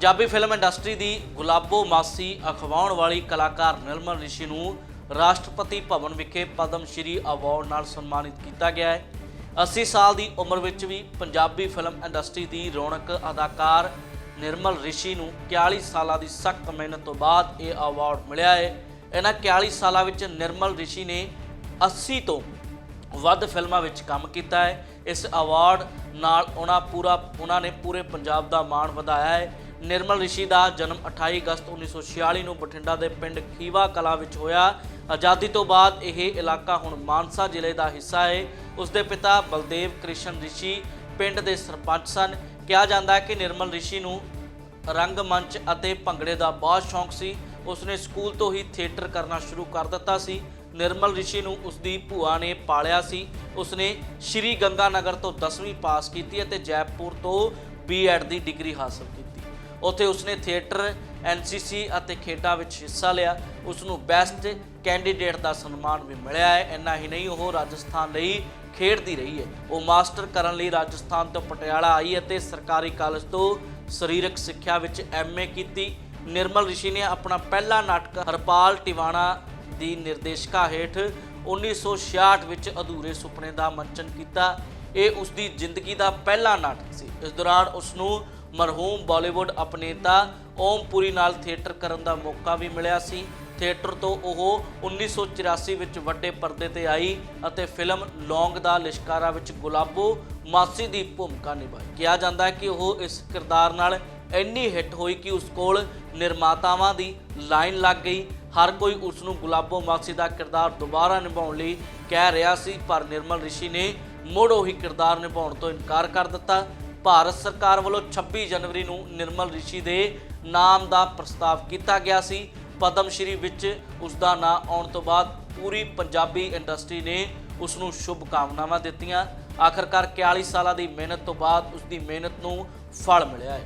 Punjabi film industry ਦੀ ਗੁਲਾਬੋ ਮਾਸੀ ਅਖਵਾਉਣ ਵਾਲੀ ਕਲਾਕਾਰ ਨਿਰਮਲ ਰਿਸ਼ੀ ਨੂੰ ਰਾਸ਼ਟਰਪਤੀ ਭਵਨ ਵਿਖੇ ਪਦਮ ਸ਼੍ਰੀ ਅਵਾਰਡ ਨਾਲ ਸਨਮਾਨਿਤ ਕੀਤਾ ਗਿਆ ਹੈ। 80 ਸਾਲ ਦੀ ਉਮਰ ਵਿੱਚ ਵੀ ਪੰਜਾਬੀ ਫਿਲਮ ਇੰਡਸਟਰੀ ਦੀ ਰੌਣਕ ਅਦਾਕਾਰ ਨਿਰਮਲ ਰਿਸ਼ੀ ਨੂੰ 41 ਸਾਲਾਂ ਦੀ ਸਖਤ ਮਿਹਨਤ ਤੋਂ ਬਾਅਦ ਇਹ ਅਵਾਰਡ ਮਿਲਿਆ ਹੈ। ਇਹਨਾਂ 41 ਸਾਲਾਂ ਵਿੱਚ ਨਿਰਮਲ ਰਿਸ਼ੀ ਨੇ 80 ਤੋਂ ਵੱਧ ਫਿਲਮਾਂ ਵਿੱਚ ਕੰਮ ਕੀਤਾ ਹੈ। ਇਸ ਅਵਾਰਡ ਨਾਲ ਉਹਨਾਂ ਪੂਰਾ ਉਹਨਾਂ ਨੇ ਪੂਰੇ ਪੰਜਾਬ ਦਾ ਮਾਣ ਵਧਾਇਆ ਹੈ। ਨਿਰਮਲ ਰਿਸ਼ੀ ਦਾ ਜਨਮ 28 ਅਗਸਤ 1946 ਨੂੰ ਬਠਿੰਡਾ ਦੇ ਪਿੰਡ ਖੀਵਾ ਕਲਾ ਵਿੱਚ ਹੋਇਆ। ਆਜ਼ਾਦੀ ਤੋਂ ਬਾਅਦ ਇਹ ਇਲਾਕਾ ਹੁਣ ਮਾਨਸਾ ਜ਼ਿਲ੍ਹੇ ਦਾ ਹਿੱਸਾ ਹੈ ਉਸ ਦੇ ਪਿਤਾ ਬਲਦੇਵ ਕ੍ਰਿਸ਼ਨ ਰਿਸ਼ੀ, ਪਿੰਡ ਦੇ ਸਰਪੰਚ ਸਨ। ਕਿਹਾ ਜਾਂਦਾ ਹੈ ਕਿ ਨਿਰਮਲ ਰਿਸ਼ੀ ਨੂੰ ਰੰਗਮੰਚ ਅਤੇ ਭੰਗੜੇ ਦਾ ਬਹੁਤ ਸ਼ੌਂਕ ਸੀ। ਉਸਨੇ ਸਕੂਲ ਤੋਂ ਹੀ ਥੀਏਟਰ ਕਰਨਾ ਸ਼ੁਰੂ ਕਰ ਦਿੱਤਾ ਸੀ। ਨਿਰਮਲ ਰਿਸ਼ੀ ਨੂੰ ਉਸਦੀ ਭੂਆ ਨੇ ਪਾਲਿਆ ਸੀ। ਉਸਨੇ ਸ਼੍ਰੀ ਗੰਗਾ ਨਗਰ ਤੋਂ 10ਵੀਂ ਪਾਸ ਕੀਤੀ ਅਤੇ ਜੈਪੁਰ ਤੋਂ ਬੀਐਡ ਦੀ ਡਿਗਰੀ ਹਾਸਲ ਕੀਤੀ। ਉੱਥੇ ਉਸਨੇ ਥੀਏਟਰ ਐਨਸੀਸੀ ਅਤੇ ਖੇਡਾਂ ਵਿੱਚ ਹਿੱਸਾ ਲਿਆ। ਉਸ ਨੂੰ ਬੈਸਟ ਕੈਂਡੀਡੇਟ ਦਾ ਸਨਮਾਨ ਵੀ ਮਿਲਿਆ ਹੈ। ਇੰਨਾ ਹੀ ਨਹੀਂ, ਉਹ ਰਾਜਸਥਾਨ ਲਈ ਖੇਡਦੀ ਰਹੀ ਹੈ। ਉਹ ਮਾਸਟਰ ਕਰਨ ਲਈ ਰਾਜਸਥਾਨ ਤੋਂ ਪਟਿਆਲਾ ਆਈ ਅਤੇ ਸਰਕਾਰੀ ਕਾਲਜ ਤੋਂ ਸਰੀਰਕ ਸਿੱਖਿਆ ਵਿੱਚ ਐਮਏ ਕੀਤੀ। ਨਿਰਮਲ ਰਿਸ਼ੀ ਨੇ ਆਪਣਾ ਪਹਿਲਾ ਨਾਟਕ ਹਰਪਾਲ ਟਿਵਾਣਾ ਦੀ ਨਿਰਦੇਸ਼ਕਾ ਹੇਠ 1966 ਵਿੱਚ ਅਧੂਰੇ ਸੁਪਨੇ ਦਾ ਮੰਚਨ ਕੀਤਾ। ਇਹ ਉਸ ਦੀ ਜ਼ਿੰਦਗੀ ਦਾ ਪਹਿਲਾ ਨਾਟਕ ਸੀ। ਇਸ ਦੌਰਾਨ ਉਸ ਨੂੰ ਮਰਹੂਮ ਬਾਲੀਵੁੱਡ ਓਮ ਪੁਰੀ ਨਾਲ ਥੀਏਟਰ ਕਰਨ ਦਾ ਮੌਕਾ ਵੀ ਮਿਲਿਆ ਸੀ। ਥੀਏਟਰ ਤੋਂ ਉਹ 1984 ਵਿੱਚ ਵੱਡੇ ਪਰਦੇ ਤੇ ਆਈ ਅਤੇ ਫਿਲਮ ਲੌਂਗ ਦਾ ਲਿਸ਼ਕਾਰਾ ਵਿੱਚ ਗੁਲਾਬੋ ਮਾਸੀ ਦੀ ਭੂਮਿਕਾ ਨਿਭਾਈ। ਕਿਹਾ ਜਾਂਦਾ ਹੈ ਕਿ ਉਹ ਇਸ ਕਿਰਦਾਰ ਨਾਲ ਇੰਨੀ ਹਿੱਟ ਹੋਈ ਕਿ ਉਸ ਕੋਲ ਨਿਰਮਾਤਾਵਾਂ ਦੀ ਲਾਈਨ ਲੱਗ ਗਈ। ਹਰ ਕੋਈ ਉਸ ਨੂੰ ਗੁਲਾਬੋ ਮਾਸੀ ਦਾ ਕਿਰਦਾਰ ਦੁਬਾਰਾ ਨਿਭਾਉਣ ਲਈ ਕਹਿ ਰਿਹਾ ਸੀ, ਪਰ ਨਿਰਮਲ ਰਿਸ਼ੀ ਨੇ ਮੁੜ ਉਹੀ ਕਿਰਦਾਰ ਨਿਭਾਉਣ ਤੋਂ ਇਨਕਾਰ ਕਰ ਦਿੱਤਾ। ਭਾਰਤ ਸਰਕਾਰ ਵੱਲੋਂ 26 ਜਨਵਰੀ ਨੂੰ ਨਿਰਮਲ ਰਿਸ਼ੀ ਦੇ ਨਾਮ ਦਾ ਪ੍ਰਸਤਾਵ ਕੀਤਾ ਗਿਆ ਸੀ। ਪਦਮ ਸ਼੍ਰੀ ਵਿੱਚ ਉਸ ਦਾ ਨਾਂ ਆਉਣ ਤੋਂ ਬਾਅਦ ਪੂਰੀ ਪੰਜਾਬੀ ਇੰਡਸਟਰੀ ਨੇ ਉਸ ਨੂੰ ਸ਼ੁਭ ਕਾਮਨਾਵਾਂ ਦਿੱਤੀਆਂ। ਆਖਰਕਾਰ 41 ਸਾਲਾਂ ਦੀ ਮਿਹਨਤ ਤੋਂ ਬਾਅਦ ਉਸ ਦੀ ਮਿਹਨਤ ਨੂੰ ਫਲ ਮਿਲਿਆ ਹੈ।